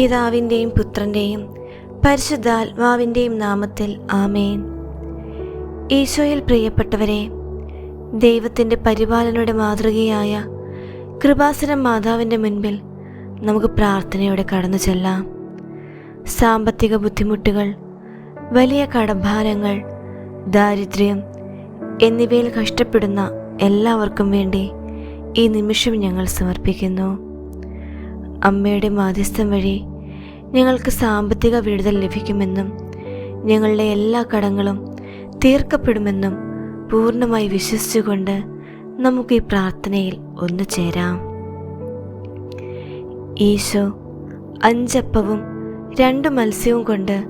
പിതാവിന്റെയും പുത്രന്റെയും പരിശുദ്ധാത്മാവിന്റെയും നാമത്തിൽ ആമേൻ. ഈശോയിൽ പ്രിയപ്പെട്ടവരെ ദൈവത്തിന്റെ പരിപാലനയുടെ മാതൃകയായ കൃപാസനം മാതാവിന്റെ മുൻപിൽ നമുക്ക് പ്രാർത്ഥനയോടെ കടന്നു ചെല്ലാം. സാമ്പത്തിക ബുദ്ധിമുട്ടുകൾ വലിയ കടഭാരങ്ങൾ ദാരിദ്ര്യം എന്നിവയിൽ കഷ്ടപ്പെടുന്ന എല്ലാവർക്കും വേണ്ടി ഈ നിമിഷം ഞങ്ങൾ സമർപ്പിക്കുന്നു. അമ്മയുടെ മാധ്യസ്ഥം വഴി ഞങ്ങൾക്ക് സാമ്പത്തിക വിടുതൽ ലഭിക്കുമെന്നും ഞങ്ങളുടെ എല്ലാ കടങ്ങളും തീർക്കപ്പെടുമെന്നും പൂർണമായി വിശ്വസിച്ചുകൊണ്ട് നമുക്ക് ഈ പ്രാർത്ഥനയിൽ ഒന്നു ചേരാം. ഈശോ അഞ്ചപ്പവും രണ്ട് മത്സ്യവും കൊണ്ട്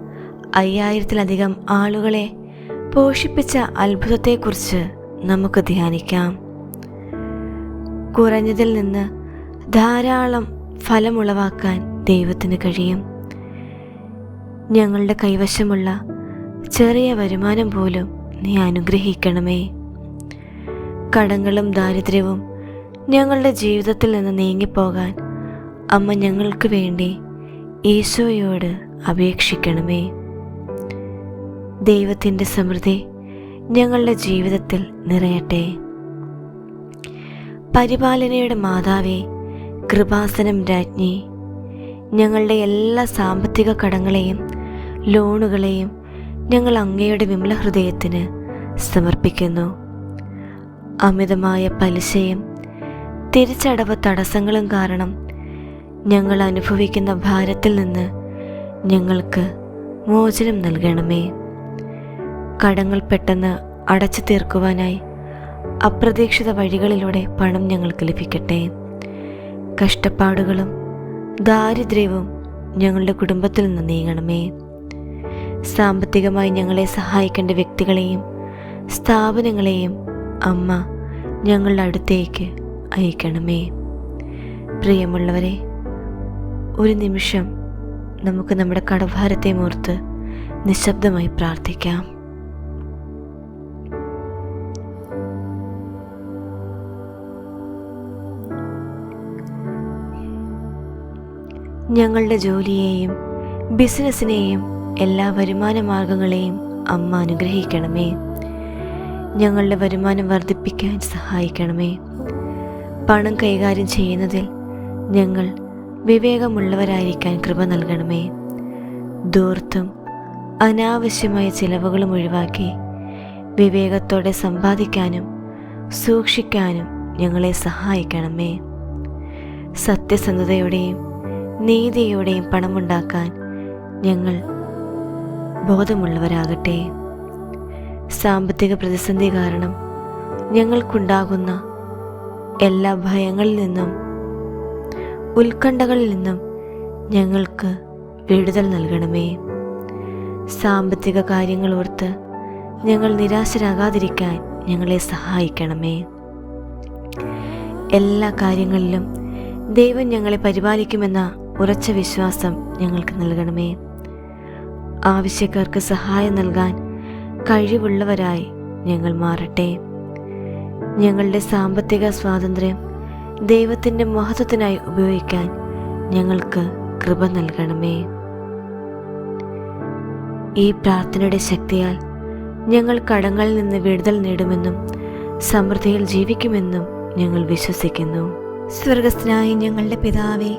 അയ്യായിരത്തിലധികം ആളുകളെ പോഷിപ്പിച്ച അത്ഭുതത്തെക്കുറിച്ച് നമുക്ക് ധ്യാനിക്കാം. കുറഞ്ഞതിൽ നിന്ന് ധാരാളം ഫലമുളവാക്കാൻ ദൈവത്തിന് കഴിയും. ഞങ്ങളുടെ കൈവശമുള്ള ചെറിയ വരുമാനം പോലും നീ അനുഗ്രഹിക്കണമേ. കടങ്ങളും ദാരിദ്ര്യവും ഞങ്ങളുടെ ജീവിതത്തിൽ നിന്ന് നീങ്ങിപ്പോകാൻ അമ്മ ഞങ്ങൾക്ക് വേണ്ടി ഈശോയോട് അപേക്ഷിക്കണമേ. ദൈവത്തിന്റെ സമൃദ്ധി ഞങ്ങളുടെ ജീവിതത്തിൽ നിറയട്ടെ. പരിപാലനയുടെ മാതാവേ കൃപാസനം രാജ്ഞി. ഞങ്ങളുടെ എല്ലാ സാമ്പത്തിക കടങ്ങളെയും ലോണുകളെയും ഞങ്ങൾ അങ്ങയുടെ വിമല ഹൃദയത്തിന് സമർപ്പിക്കുന്നു. അമിതമായ പലിശയും തിരിച്ചടവ് തടസ്സങ്ങളും കാരണം ഞങ്ങൾ അനുഭവിക്കുന്ന ഭാരത്തിൽ നിന്ന് ഞങ്ങൾക്ക് മോചനം നൽകണമേ. കടങ്ങൾ പെട്ടെന്ന് അടച്ചു തീർക്കുവാനായി അപ്രതീക്ഷിത വഴികളിലൂടെ പണം ഞങ്ങൾക്ക് ലഭിക്കട്ടെ. കഷ്ടപ്പാടുകളും ദാരിദ്ര്യവും ഞങ്ങളുടെ കുടുംബത്തിൽ നിന്ന് നീങ്ങണമേ. സാമ്പത്തികമായി ഞങ്ങളെ സഹായിക്കേണ്ട വ്യക്തികളെയും സ്ഥാപനങ്ങളെയും അമ്മ ഞങ്ങളുടെ അടുത്തേക്ക് അയക്കണമേ. പ്രിയമുള്ളവരെ ഒരു നിമിഷം നമുക്ക് നമ്മുടെ കടഭാരത്തെ ഓർത്ത് നിശബ്ദമായി പ്രാർത്ഥിക്കാം. ഞങ്ങളുടെ ജോലിയെയും ബിസിനസ്സിനെയും എല്ലാ വരുമാന മാർഗങ്ങളെയും അമ്മ അനുഗ്രഹിക്കണമേ. ഞങ്ങളുടെ വരുമാനം വർദ്ധിപ്പിക്കാൻ സഹായിക്കണമേ. പണം കൈകാര്യം ചെയ്യുന്നതിൽ ഞങ്ങൾ വിവേകമുള്ളവരായിരിക്കാൻ കൃപ നൽകണമേ. ദൂർത്തും അനാവശ്യമായ ചിലവുകളും ഒഴിവാക്കി വിവേകത്തോടെ സമ്പാദിക്കാനും സൂക്ഷിക്കാനും ഞങ്ങളെ സഹായിക്കണമേ. സത്യസന്ധതയോടെയും നീതിയോടെയും പണമുണ്ടാക്കാൻ ഞങ്ങൾ ബോധമുള്ളവരാകട്ടെ. സാമ്പത്തിക പ്രതിസന്ധി കാരണം ഞങ്ങൾക്കുണ്ടാകുന്ന എല്ലാ ഭയങ്ങളിൽ നിന്നും ഉത്കണ്ഠകളിൽ നിന്നും ഞങ്ങൾക്ക് വിടുതൽ നൽകണമേ. സാമ്പത്തിക കാര്യങ്ങൾ ഓർത്ത് ഞങ്ങൾ നിരാശരാകാതിരിക്കാൻ ഞങ്ങളെ സഹായിക്കണമേ. എല്ലാ കാര്യങ്ങളിലും ദൈവം ഞങ്ങളെ പരിപാലിക്കുമെന്ന ഉറച്ച വിശ്വാസം ഞങ്ങൾക്ക് നൽകണമേ. ആവശ്യക്കാർക്ക് സഹായം നൽകാൻ കഴിവുള്ളവരായി ഞങ്ങൾ മാറട്ടെ. ഞങ്ങളുടെ സാമ്പത്തിക സ്വാതന്ത്ര്യം ദൈവത്തിന്റെ മഹത്വത്തിനായി ഉപയോഗിക്കാൻ ഞങ്ങൾക്ക് കൃപ നൽകണമേ. ഈ പ്രാർത്ഥനയുടെ ശക്തിയാൽ ഞങ്ങൾ കടങ്ങളിൽ നിന്ന് വിടുതൽ നേടുമെന്നും സമൃദ്ധിയിൽ ജീവിക്കുമെന്നും ഞങ്ങൾ വിശ്വസിക്കുന്നു. സ്വർഗസ്നായി ഞങ്ങളുടെ പിതാവേ